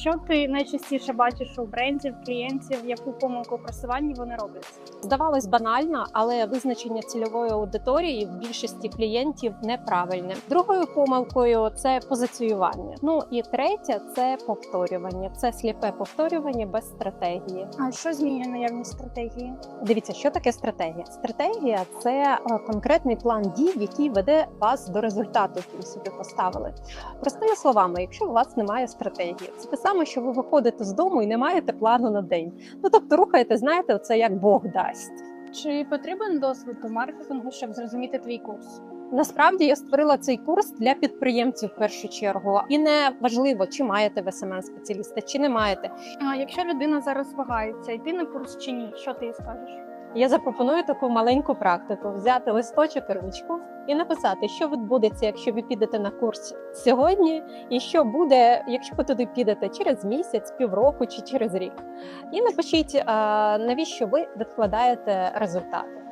Що ти найчастіше бачиш у брендів, клієнтів, яку помилку у просуванні вони роблять? Здавалось банально, але визначення цільової аудиторії в більшості клієнтів неправильне. Другою помилкою це позиціювання. Ну і третє це повторювання. Це сліпе повторювання без стратегії. А що змінює наявність стратегії? Дивіться, що таке стратегія. Стратегія це е, конкретний план дій, який веде вас до результату, який ви собі поставили. Простими словами, якщо у вас немає стратегії, це те саме, що ви виходите з дому і не маєте плану на день. Ну тобто рухаєте, знаєте, це як Бог дасть. Чи потрібен досвід у маркетингу, щоб зрозуміти твій курс? Насправді я створила цей курс для підприємців в першу чергу, і не важливо, чи маєте ви СММ спеціаліста, чи не маєте. А якщо людина зараз вагається, йти на курс чи ні, що ти їй скажеш? Я запропоную таку маленьку практику: взяти листочок і ручку і написати, що відбудеться, якщо ви підете на курс сьогодні, і що буде, якщо ви туди підете через місяць, півроку чи через рік. І напишіть, навіщо ви відкладаєте результати.